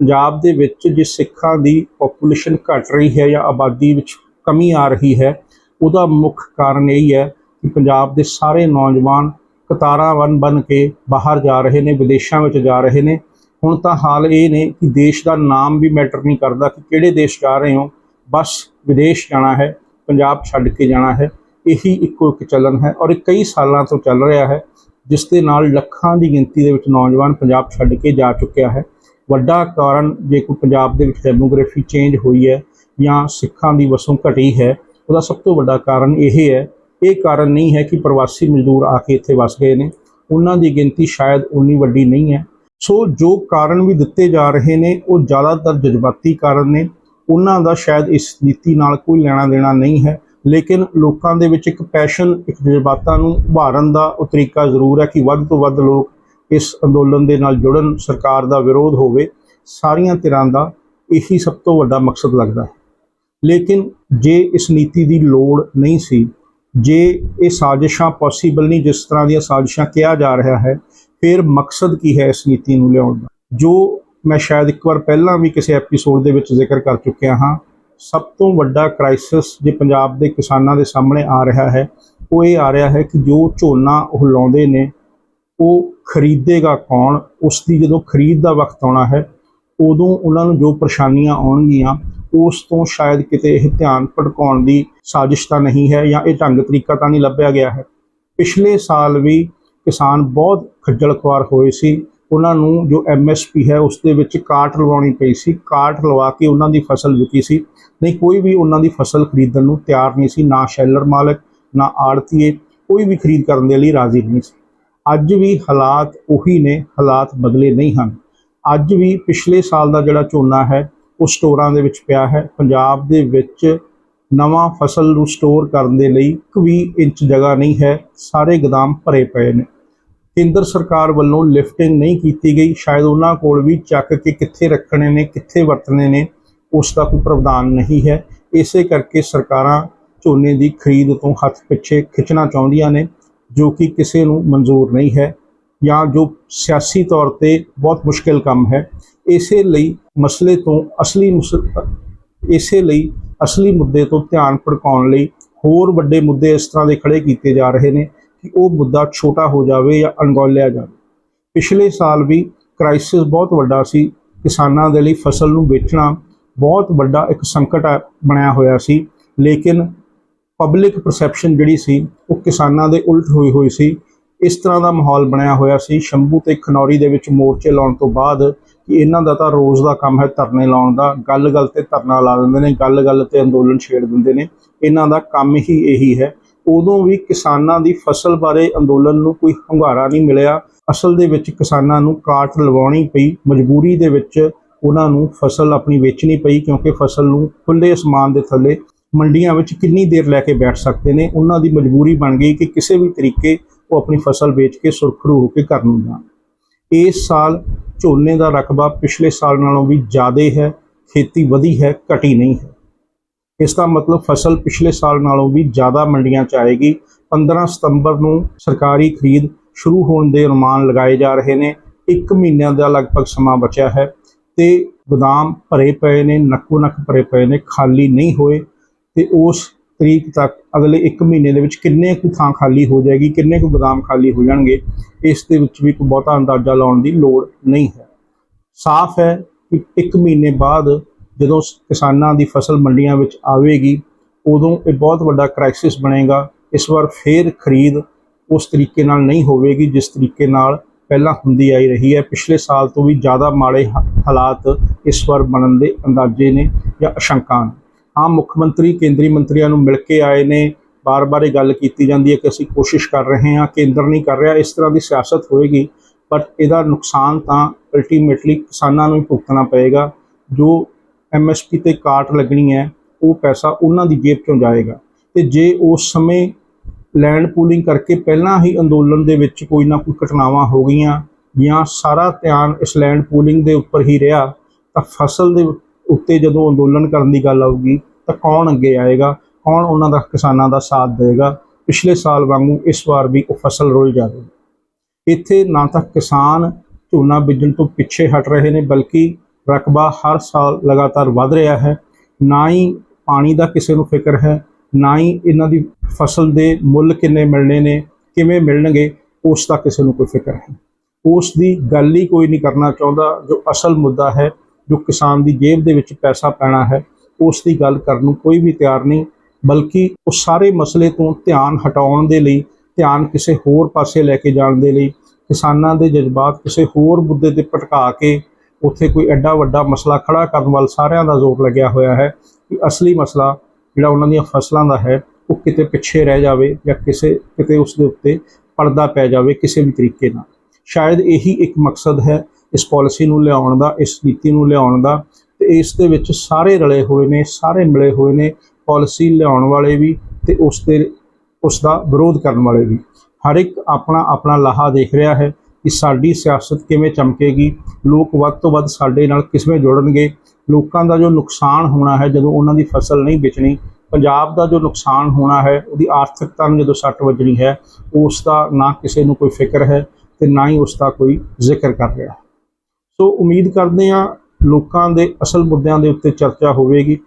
ਪੰਜਾਬ ਦੇ ਵਿੱਚ ਜੇ ਸਿੱਖਾਂ ਦੀ ਪੋਪੂਲੇਸ਼ਨ ਘਟ ਰਹੀ ਹੈ ਜਾਂ ਆਬਾਦੀ ਵਿੱਚ ਕਮੀ ਆ ਰਹੀ ਹੈ, ਉਹਦਾ ਮੁੱਖ ਕਾਰਨ ਇਹ ਹੈ ਕਿ ਪੰਜਾਬ ਦੇ ਸਾਰੇ ਨੌਜਵਾਨ ਕਤਾਰਾਂ ਬਨ ਬਨ ਕੇ ਬਾਹਰ ਜਾ ਰਹੇ ਨੇ, ਵਿਦੇਸ਼ਾਂ ਵਿੱਚ ਜਾ ਰਹੇ ਨੇ। ਹੁਣ ਤਾਂ ਹਾਲ ਇਹ ਨੇ ਕਿ ਦੇਸ਼ ਦਾ ਨਾਮ ਵੀ ਮੈਟਰ ਨਹੀਂ ਕਰਦਾ ਕਿ ਕਿਹੜੇ ਦੇਸ਼ ਜਾ ਰਹੇ ਹੋ। ਬਸ ਵਿਦੇਸ਼ ਜਾਣਾ ਹੈ, ਪੰਜਾਬ ਛੱਡ ਕੇ ਜਾਣਾ ਹੈ। ਇਹੀ ਇੱਕੋ ਇੱਕ ਚੱਲਣ ਹੈ ਔਰ ਇਹ ਕਈ ਸਾਲਾਂ ਤੋਂ ਚੱਲ ਰਿਹਾ ਹੈ, ਜਿਸ ਦੇ ਨਾਲ ਲੱਖਾਂ ਦੀ ਗਿਣਤੀ ਦੇ ਵਿੱਚ ਨੌਜਵਾਨ ਪੰਜਾਬ ਛੱਡ ਕੇ ਜਾ ਚੁੱਕਿਆ ਹੈ। ਵੱਡਾ ਕਾਰਨ ਜੇ ਕੋਈ ਪੰਜਾਬ ਦੇ ਵਿੱਚ ਡੈਮੋਗ੍ਰਾਫੀ ਚੇਂਜ ਹੋਈ ਹੈ ਜਾਂ ਸਿੱਖਾਂ ਦੀ ਵਸੋਂ ਘਟੀ ਹੈ, ਉਹਦਾ ਸਭ ਤੋਂ ਵੱਡਾ ਕਾਰਨ ਇਹ ਹੈ ਇਹ ਕਾਰਨ ਨਹੀਂ ਹੈ ਕਿ ਪ੍ਰਵਾਸੀ ਮਜ਼ਦੂਰ ਆ ਕੇ ਇੱਥੇ ਵਸ ਗਏ ਨੇ। ਉਹਨਾਂ ਦੀ ਗਿਣਤੀ ਸ਼ਾਇਦ ਉਨੀ ਵੱਡੀ ਨਹੀਂ ਹੈ। ਸੋ ਜੋ ਕਾਰਨ ਵੀ ਦਿੱਤੇ ਜਾ ਰਹੇ ਨੇ, ਉਹ ਜ਼ਿਆਦਾਤਰ ਜਜ਼ਬਾਤੀ ਕਾਰਨ ਨੇ। ਉਹਨਾਂ ਦਾ ਸ਼ਾਇਦ ਇਸ ਨੀਤੀ ਨਾਲ ਕੋਈ ਲੈਣਾ ਦੇਣਾ ਨਹੀਂ ਹੈ। ਲੇਕਿਨ ਲੋਕਾਂ ਦੇ ਵਿੱਚ ਇੱਕ ਪੈਸ਼ਨ, ਇੱਕ ਜਜ਼ਬਾਤਾਂ ਨੂੰ ਉਭਾਰਨ ਦਾ ਉਹ ਤਰੀਕਾ ਜ਼ਰੂਰ ਹੈ ਕਿ ਵੱਧ ਤੋਂ ਵੱਧ ਲੋਕ ਇਸ ਅੰਦੋਲਨ ਦੇ ਨਾਲ ਜੁੜਨ, ਸਰਕਾਰ ਦਾ ਵਿਰੋਧ ਹੋਵੇ। ਸਾਰੀਆਂ ਧਿਰਾਂ ਦਾ ਇਹੀ ਸਭ ਤੋਂ ਵੱਡਾ ਮਕਸਦ ਲੱਗਦਾ ਹੈ। ਲੇਕਿਨ ਜੇ ਇਸ ਨੀਤੀ ਦੀ ਲੋੜ ਨਹੀਂ ਸੀ ਜੇ ਇਹ ਸਾਜ਼ਿਸ਼ਾਂ ਪੋਸੀਬਲ ਨਹੀਂ, ਜਿਸ ਤਰ੍ਹਾਂ ਦੀਆਂ ਸਾਜ਼ਿਸ਼ਾਂ ਕਿਹਾ ਜਾ ਰਿਹਾ ਹੈ, ਫਿਰ ਮਕਸਦ ਕੀ ਹੈ ਇਸ ਨੀਤੀ ਨੂੰ ਲਿਆਉਣ ਦਾ? ਜੋ ਮੈਂ ਸ਼ਾਇਦ ਇੱਕ ਵਾਰ ਪਹਿਲਾਂ ਵੀ ਕਿਸੇ ਐਪੀਸੋਡ ਦੇ ਵਿੱਚ ਜ਼ਿਕਰ ਕਰ ਚੁੱਕਿਆ ਹਾਂ, ਸਭ ਤੋਂ ਵੱਡਾ ਕ੍ਰਾਈਸਿਸ ਜੇ ਪੰਜਾਬ ਦੇ ਕਿਸਾਨਾਂ ਦੇ ਸਾਹਮਣੇ ਆ ਰਿਹਾ ਹੈ, ਉਹ ਇਹ ਆ ਰਿਹਾ ਹੈ ਕਿ ਜੋ ਝੋਨਾ ਉਹ ਲਾਉਂਦੇ ਨੇ, ਉਹ ਖਰੀਦੇਗਾ ਕੌਣ? ਉਸ ਦੀ ਜਦੋਂ ਖਰੀਦ ਦਾ ਵਕਤ ਆਉਣਾ ਹੈ, ਉਦੋਂ ਉਹਨਾਂ ਨੂੰ ਜੋ ਪਰੇਸ਼ਾਨੀਆਂ ਆਉਣਗੀਆਂ ਉਸ ਤੋਂ ਸ਼ਾਇਦ ਕਿਤੇ ਇਹ ਧਿਆਨ ਭਟਕਾਉਣ ਦੀ ਸਾਜ਼ਿਸ਼ ਤਾਂ ਨਹੀਂ ਹੈ ਜਾਂ ਇਹ ਢੰਗ ਤਰੀਕਾ ਤਾਂ ਨਹੀਂ ਲੱਭਿਆ ਗਿਆ ਹੈ। ਪਿਛਲੇ ਸਾਲ ਵੀ ਕਿਸਾਨ ਬਹੁਤ ਖੱਜਲ ਖੁਆਰ ਹੋਏ ਸੀ। ਉਹਨਾਂ ਨੂੰ ਜੋ ਐਮਐਸਪੀ ਹੈ ਉਸ ਦੇ ਵਿੱਚ ਕਾਟ ਲਵਾਉਣੀ ਪਈ ਸੀ। ਕਾਟ ਲਵਾ ਕੇ ਉਹਨਾਂ ਦੀ ਫਸਲ ਵਿਕੀ ਸੀ। ਨਹੀਂ, ਕੋਈ ਵੀ ਉਹਨਾਂ ਦੀ ਫਸਲ ਖਰੀਦਣ ਨੂੰ ਤਿਆਰ ਨਹੀਂ ਸੀ। ਨਾ ਸ਼ੈਲਰ ਮਾਲਕ, ਨਾ ਆੜਤੀਏ, ਕੋਈ ਵੀ ਖਰੀਦ ਕਰਨ ਦੇ ਲਈ ਰਾਜ਼ੀ ਨਹੀਂ ਸੀ। ਅੱਜ ਵੀ ਹਾਲਾਤ ਉਹੀ ਨੇ। ਹਾਲਾਤ ਬਦਲੇ ਨਹੀਂ ਹਨ। ਅੱਜ ਵੀ ਪਿਛਲੇ ਸਾਲ ਦਾ ਜਿਹੜਾ ਝੋਨਾ ਹੈ ਉਹ ਸਟੋਰਾਂ ਦੇ ਵਿੱਚ ਪਿਆ ਹੈ। ਪੰਜਾਬ ਦੇ ਵਿੱਚ ਨਵਾਂ ਫਸਲ ਨੂੰ ਸਟੋਰ ਕਰਨ ਦੇ ਲਈ ਇੱਕ ਵੀ ਇੰਚ ਜਗ੍ਹਾ ਨਹੀਂ ਹੈ। ਸਾਰੇ ਗੋਦਾਮ ਭਰੇ ਪਏ ਨੇ। ਕੇਂਦਰ ਸਰਕਾਰ ਵੱਲੋਂ ਲਿਫਟਿੰਗ ਨਹੀਂ ਕੀਤੀ ਗਈ। ਸ਼ਾਇਦ ਉਹਨਾਂ ਕੋਲ ਵੀ ਚੱਕ ਕੇ ਕਿੱਥੇ ਰੱਖਣੇ ਨੇ, ਕਿੱਥੇ ਵਰਤਣੇ ਨੇ, ਉਸ ਦਾ ਕੋਈ ਪ੍ਰਬੰਧਨ ਨਹੀਂ ਹੈ। ਇਸੇ ਕਰਕੇ ਸਰਕਾਰਾਂ ਝੋਨੇ ਦੀ ਖਰੀਦ ਤੋਂ ਹੱਥ ਪਿੱਛੇ ਖਿੱਚਣਾ ਚਾਹੁੰਦੀਆਂ ਨੇ, ਜੋ ਕਿ ਕਿਸੇ ਨੂੰ ਮਨਜ਼ੂਰ ਨਹੀਂ ਹੈ। ਜਾਂ ਜੋ ਸਿਆਸੀ ਤੌਰ ਤੇ ਬਹੁਤ ਮੁਸ਼ਕਿਲ ਕੰਮ ਹੈ, ਇਸੇ ਲਈ ਮਸਲੇ ਤੋਂ ਅਸਲੀ ਮੁਸ- ਇਸੇ ਲਈ ਅਸਲੀ ਮੁੱਦੇ ਤੋਂ ਧਿਆਨ ਭੜਕਾਉਣ ਲਈ ਹੋਰ ਵੱਡੇ ਮੁੱਦੇ ਇਸ ਤਰ੍ਹਾਂ ਦੇ ਖੜੇ ਕੀਤੇ ਜਾ ਰਹੇ ਨੇ ਕਿ ਉਹ ਮੁੱਦਾ ਛੋਟਾ ਹੋ ਜਾਵੇ ਜਾਂ ਅਣਗੌਲਿਆ ਜਾਵੇ। ਪਿਛਲੇ ਸਾਲ ਵੀ ਕ੍ਰਾਈਸਿਸ ਬਹੁਤ ਵੱਡਾ ਸੀ, ਕਿਸਾਨਾਂ ਦੇ ਲਈ ਫਸਲ ਨੂੰ ਵੇਚਣਾ ਬਹੁਤ ਵੱਡਾ ਇੱਕ ਸੰਕਟ ਆ- ਬਣਿਆ ਹੋਇਆ ਸੀ, ਲੇਕਿਨ ਪਬਲਿਕ ਪਰਸੈਪਸ਼ਨ ਜਿਹੜੀ ਸੀ, ਉਹ ਕਿਸਾਨਾਂ ਦੇ ਉਲਟ ਹੋਈ ਹੋਈ ਸੀ। ਇਸ ਤਰ੍ਹਾਂ ਦਾ ਮਾਹੌਲ ਬਣਿਆ ਹੋਇਆ ਸੀ। ਸ਼ੰਭੂ ਤੇ ਖਨੌਰੀ ਦੇ ਵਿੱਚ ਮੋਰਚੇ ਲਾਉਣ ਤੋਂ ਬਾਅਦ ਕਿ ਇਹਨਾਂ ਦਾ ਤਾਂ ਰੋਜ਼ ਦਾ ਕੰਮ ਹੈ ਧਰਨੇ ਲਾਉਣ ਦਾ। ਗੱਲ-ਗੱਲ ਤੇ ਧਰਨਾ ਲਾ ਦਿੰਦੇ ਨੇ, ਗੱਲ-ਗੱਲ ਤੇ ਅੰਦੋਲਨ ਛੇੜ ਦਿੰਦੇ ਨੇ। ਇਹਨਾਂ ਦਾ ਕੰਮ ਹੀ ਇਹੀ ਹੈ। ਉਦੋਂ ਵੀ ਕਿਸਾਨਾਂ ਦੀ ਫਸਲ ਬਾਰੇ ਅੰਦੋਲਨ ਨੂੰ ਕੋਈ ਹੁੰਗਾਰਾ ਨਹੀਂ ਮਿਲਿਆ। ਅਸਲ ਦੇ ਵਿੱਚ ਕਿਸਾਨਾਂ ਨੂੰ ਕਾਟ ਲਵਾਉਣੀ ਪਈ। ਮਜਬੂਰੀ ਦੇ ਵਿੱਚ ਉਹਨਾਂ ਨੂੰ ਫਸਲ ਆਪਣੀ ਵੇਚਣੀ ਪਈ ਕਿਉਂਕਿ ਫਸਲ ਨੂੰ ਖੁੱਲੇ ਅਸਮਾਨ ਦੇ ਥੱਲੇ ਮੰਡੀਆਂ ਵਿੱਚ ਕਿੰਨੀ ਦੇਰ ਲੈ ਕੇ ਬੈਠ ਸਕਦੇ ਨੇ। ਉਹਨਾਂ ਦੀ ਮਜਬੂਰੀ ਬਣ ਗਈ ਕਿ ਕਿਸੇ ਵੀ ਤਰੀਕੇ ਉਹ ਆਪਣੀ ਫਸਲ ਵੇਚ ਕੇ ਸੁਰਖਰੂ ਹੋ ਕੇ ਘਰ ਨੂੰ ਜਾਣ। ਇਸ ਸਾਲ ਝੋਨੇ ਦਾ ਰਕਬਾ ਪਿਛਲੇ ਸਾਲ ਨਾਲੋਂ ਵੀ ਜ਼ਿਆਦਾ ਹੈ, ਖੇਤੀ ਵਧੀ ਹੈ, ਘਟੀ ਨਹੀਂ ਹੈ। ਇਸ ਦਾ ਮਤਲਬ ਫਸਲ ਪਿਛਲੇ ਸਾਲ ਨਾਲੋਂ ਵੀ ਜ਼ਿਆਦਾ ਮੰਡੀਆਂ 'ਚ ਆਏਗੀ। 15 ਸਤੰਬਰ ਨੂੰ ਸਰਕਾਰੀ ਖਰੀਦ ਸ਼ੁਰੂ ਹੋਣ ਦੇ ਅਨੁਮਾਨ ਲਗਾਏ ਜਾ ਰਹੇ ਨੇ। 1 ਮਹੀਨਿਆਂ ਦਾ ਲਗਭਗ ਸਮਾਂ ਬਚਿਆ ਹੈ ਤੇ ਗੋਦਾਮ ਭਰੇ ਪਏ ਨੇ ਨੱਕੋ ਨੱਕ ਭਰੇ ਪਏ ਨੇ, ਖਾਲੀ ਨਹੀਂ ਹੋਏ ਤੇ ਉਸ ਤਰੀਕ ਤੱਕ ਅਗਲੇ 1 ਮਹੀਨੇ ਦੇ ਵਿੱਚ ਕਿੰਨੇ ਕੁ ਥਾਂ ਖਾਲੀ ਹੋ ਜਾਏਗੀ, ਕਿੰਨੇ ਕੁ ਗੋਦਾਮ ਖਾਲੀ ਹੋ ਜਾਣਗੇ, ਇਸ ਦੇ ਵਿੱਚ ਵੀ ਕੋਈ ਬਹੁਤਾ ਅੰਦਾਜ਼ਾ ਲਾਉਣ ਦੀ ਲੋੜ ਨਹੀਂ ਹੈ। ਸਾਫ਼ ਹੈ ਕਿ 1 ਮਹੀਨੇ ਬਾਅਦ ਜਦੋਂ ਕਿਸਾਨਾਂ ਦੀ ਫਸਲ ਮੰਡੀਆਂ ਵਿੱਚ ਆਵੇਗੀ, ਉਦੋਂ ਇਹ ਬਹੁਤ ਵੱਡਾ ਕ੍ਰਾਈਸਿਸ ਬਣੇਗਾ। ਇਸ ਵਾਰ ਫੇਰ ਖਰੀਦ ਉਸ ਤਰੀਕੇ ਨਾਲ ਨਹੀਂ ਹੋਵੇਗੀ, ਜਿਸ ਤਰੀਕੇ ਨਾਲ ਪਹਿਲਾਂ ਹੁੰਦੀ ਆਈ ਰਹੀ ਹੈ। ਪਿਛਲੇ ਸਾਲ ਤੋਂ ਵੀ ਜ਼ਿਆਦਾ ਮਾੜੇ ਹਾ- ਹਾਲਾਤ ਇਸ ਵਾਰ ਬਣਨ ਦੇ ਅੰਦਾਜ਼ੇ ਨੇ ਜਾਂ ਆਸ਼ੰਕਾ ਨੇ। ਹਾਂ ਮੁੱਖ ਮੰਤਰੀ, ਕੇਂਦਰੀ ਮੰਤਰੀਆਂ ਨੂੰ ਮਿਲ ਕੇ ਆਏ ਨੇ। ਬਾਰ-ਬਾਰ ਇਹ ਗੱਲ ਕੀਤੀ ਜਾਂਦੀ ਹੈ ਕਿ ਅਸੀਂ ਕੋਸ਼ਿਸ਼ ਕਰ ਰਹੇ ਹਾਂ, ਕੇਂਦਰ ਨਹੀਂ ਕਰ ਰਿਹਾ, ਇਸ ਤਰ੍ਹਾਂ ਦੀ ਸਿਆਸਤ ਹੋਏਗੀ। ਬਟ ਇਹਦਾ ਨੁਕਸਾਨ ਤਾਂ ਅਲਟੀਮੇਟਲੀ ਕਿਸਾਨਾਂ ਨੂੰ ਹੀ ਭੁਗਤਣਾ ਪਏਗਾ। ਜੋ ਐਮਐਸਪੀ ਤੇ ਕਾਟ ਲੱਗਣੀ ਹੈ, ਉਹ ਪੈਸਾ ਉਹਨਾਂ ਦੀ ਜੇਬ ਚੋਂ ਜਾਏਗਾ। ਤੇ ਜੇ ਉਸ ਸਮੇਂ ਲੈਂਡ ਪੂਲਿੰਗ ਕਰਕੇ ਪਹਿਲਾਂ ਹੀ ਅੰਦੋਲਨ ਦੇ ਵਿੱਚ ਕੋਈ ਨਾ ਕੋਈ ਘਟਨਾਵਾਂ ਹੋ ਗਈਆਂ ਜਾਂ ਸਾਰਾ ਧਿਆਨ ਇਸ ਲੈਂਡ ਪੂਲਿੰਗ ਦੇ ਉੱਪਰ ਹੀ ਰਿਹਾ, ਤਾਂ ਫਸਲ ਦੇ ਉੱਤੇ ਜਦੋਂ ਅੰਦੋਲਨ ਕਰਨ ਦੀ ਗੱਲ ਆਊਗੀ ਤਾਂ ਕੌਣ ਅੱਗੇ ਆਏਗਾ? ਕੌਣ ਉਹਨਾਂ ਦਾ ਕਿਸਾਨਾਂ ਦਾ ਸਾਥ ਦੇਵੇਗਾ? ਪਿਛਲੇ ਸਾਲ ਵਾਂਗੂ ਇਸ ਵਾਰ ਵੀ ਉਹ ਫਸਲ ਰੁਲ ਜਾਵੇਗੀ। ਇੱਥੇ ਨਾ ਤਾਂ ਕਿਸਾਨ ਝੋਨਾ ਬੀਜਣ ਤੋਂ ਪਿੱਛੇ ਹਟ ਰਹੇ ਨੇ, ਬਲਕਿ ਰਕਬਾ ਹਰ ਸਾਲ ਲਗਾਤਾਰ ਵਧ ਰਿਹਾ ਹੈ। ਨਾ ਹੀ ਪਾਣੀ ਦਾ ਕਿਸੇ ਨੂੰ ਫਿਕਰ ਹੈ, ਨਾ ਹੀ ਇਹਨਾਂ ਦੀ ਫਸਲ ਦੇ ਮੁੱਲ ਕਿੰਨੇ ਮਿਲਣੇ ਨੇ, ਕਿਵੇਂ ਮਿਲਣਗੇ, ਉਸ ਦਾ ਕਿਸੇ ਨੂੰ ਕੋਈ ਫਿਕਰ ਹੈ। ਉਸ ਦੀ ਗੱਲ ਹੀ ਕੋਈ ਨਹੀਂ ਕਰਨਾ ਚਾਹੁੰਦਾ। ਜੋ ਅਸਲ ਮੁੱਦਾ ਹੈ ਜੋ ਕਿਸਾਨ ਦੀ ਜੇਬ ਦੇ ਵਿੱਚ ਪੈਸਾ ਪੈਣਾ ਹੈ, ਉਸ ਦੀ ਗੱਲ ਕਰਨ ਨੂੰ ਕੋਈ ਵੀ ਤਿਆਰ ਨਹੀਂ, ਬਲਕਿ ਉਹ ਸਾਰੇ ਮਸਲੇ ਤੋਂ ਧਿਆਨ ਹਟਾਉਣ ਦੇ ਲਈ, ਧਿਆਨ ਕਿਸੇ ਹੋਰ ਪਾਸੇ ਲੈ ਕੇ ਜਾਣ ਦੇ ਲਈ, ਕਿਸਾਨਾਂ ਦੇ ਜਜ਼ਬਾਤ ਕਿਸੇ ਹੋਰ ਮੁੱਦੇ ਤੇ ਭਟਕਾ ਕੇ ਉੱਥੇ ਕੋਈ ਐਡਾ ਵੱਡਾ ਮਸਲਾ ਖੜਾ ਕਰਨ ਵੱਲ ਸਾਰਿਆਂ ਦਾ ਜ਼ੋਰ ਲੱਗਿਆ ਹੋਇਆ ਹੈ ਕਿ ਅਸਲੀ ਮਸਲਾ ਜਿਹੜਾ ਉਹਨਾਂ ਦੀਆਂ ਫਸਲਾਂ ਦਾ ਹੈ, ਉਹ ਕਿਤੇ ਪਿੱਛੇ ਰਹਿ ਜਾਵੇ ਜਾਂ ਕਿਸੇ, ਕਿਤੇ ਉਸ ਦੇ ਉੱਤੇ ਪਰਦਾ ਪੈ ਜਾਵੇ ਕਿਸੇ ਵੀ ਤਰੀਕੇ ਨਾਲ। ਸ਼ਾਇਦ ਇਹੀ ਇੱਕ ਮਕਸਦ ਹੈ ਇਸ ਪਾਲਿਸੀ ਨੂੰ ਲਿਆਉਣ ਦਾ, ਇਸ ਨੀਤੀ ਨੂੰ ਲਿਆਉਣ ਦਾ ਤੇ ਇਸ ਦੇ ਵਿੱਚ ਸਾਰੇ ਰਲੇ ਹੋਏ ਨੇ, ਸਾਰੇ ਮਿਲੇ ਹੋਏ ਨੇ ਪਾਲਿਸੀ ਲਿਆਉਣ ਵਾਲੇ ਵੀ ਤੇ ਉਸ ਦੇ, ਉਸ ਦਾ ਵਿਰੋਧ ਕਰਨ ਵਾਲੇ ਵੀ। ਹਰ ਇੱਕ ਆਪਣਾ ਆਪਣਾ ਲਾਹਾ ਦੇਖ ਰਿਹਾ ਹੈ ਕਿ ਸਾਡੀ ਸਿਆਸਤ ਕਿਵੇਂ ਚਮਕੇਗੀ, ਲੋਕ ਵੱਧ ਤੋਂ ਵੱਧ ਸਾਡੇ ਨਾਲ ਕਿਵੇਂ ਜੁੜਨਗੇ। ਲੋਕਾਂ ਦਾ ਜੋ ਨੁਕਸਾਨ ਹੋਣਾ ਹੈ ਜਦੋਂ ਉਹਨਾਂ ਦੀ ਫਸਲ ਨਹੀਂ ਵਿਚਣੀ, ਪੰਜਾਬ ਦਾ ਜੋ ਨੁਕਸਾਨ ਹੋਣਾ ਹੈ, ਉਹਦੀ ਆਰਥਿਕਤਾ ਨੂੰ ਜਦੋਂ ਸੱਟ ਵੱਜਣੀ ਹੈ, ਉਸ ਦਾ ਨਾ ਕਿਸੇ ਨੂੰ ਕੋਈ ਫਿਕਰ ਹੈ ਤੇ ਨਾ ਹੀ ਉਸ ਦਾ ਕੋਈ ਜ਼ਿਕਰ ਕਰ ਰਿਹਾ ਸੋ ਉਮੀਦ ਕਰਦੇ ਹਾਂ ਲੋਕਾਂ ਦੇ ਅਸਲ ਮੁੱਦਿਆਂ ਦੇ ਉੱਤੇ ਚਰਚਾ ਹੋਵੇਗੀ।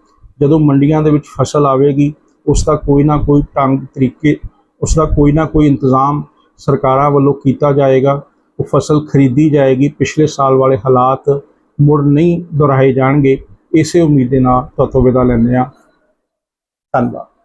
ਜਦੋਂ ਮੰਡੀਆਂ ਦੇ ਵਿੱਚ ਫਸਲ ਆਵੇਗੀ, ਉਸ ਦਾ ਕੋਈ ਨਾ ਕੋਈ ਢੰਗ, ਤਰੀਕੇ, ਉਸ ਦਾ ਕੋਈ ਨਾ ਕੋਈ ਇੰਤਜ਼ਾਮ ਸਰਕਾਰਾਂ ਵੱਲੋਂ ਕੀਤਾ ਜਾਏਗਾ। ਉਹ ਫਸਲ ਖਰੀਦੀ ਜਾਏਗੀ। ਪਿਛਲੇ ਸਾਲ ਵਾਲੇ ਹਾਲਾਤ ਮੁੜ ਨਹੀਂ ਦੁਹਰਾਏ ਜਾਣਗੇ। ਇਸੇ ਉਮੀਦ ਦੇ ਨਾਲ ਤੁਹਾਤੋਂ ਵਿਦਾ ਲੈਂਦੇ ਹਾਂ। ਧੰਨਵਾਦ।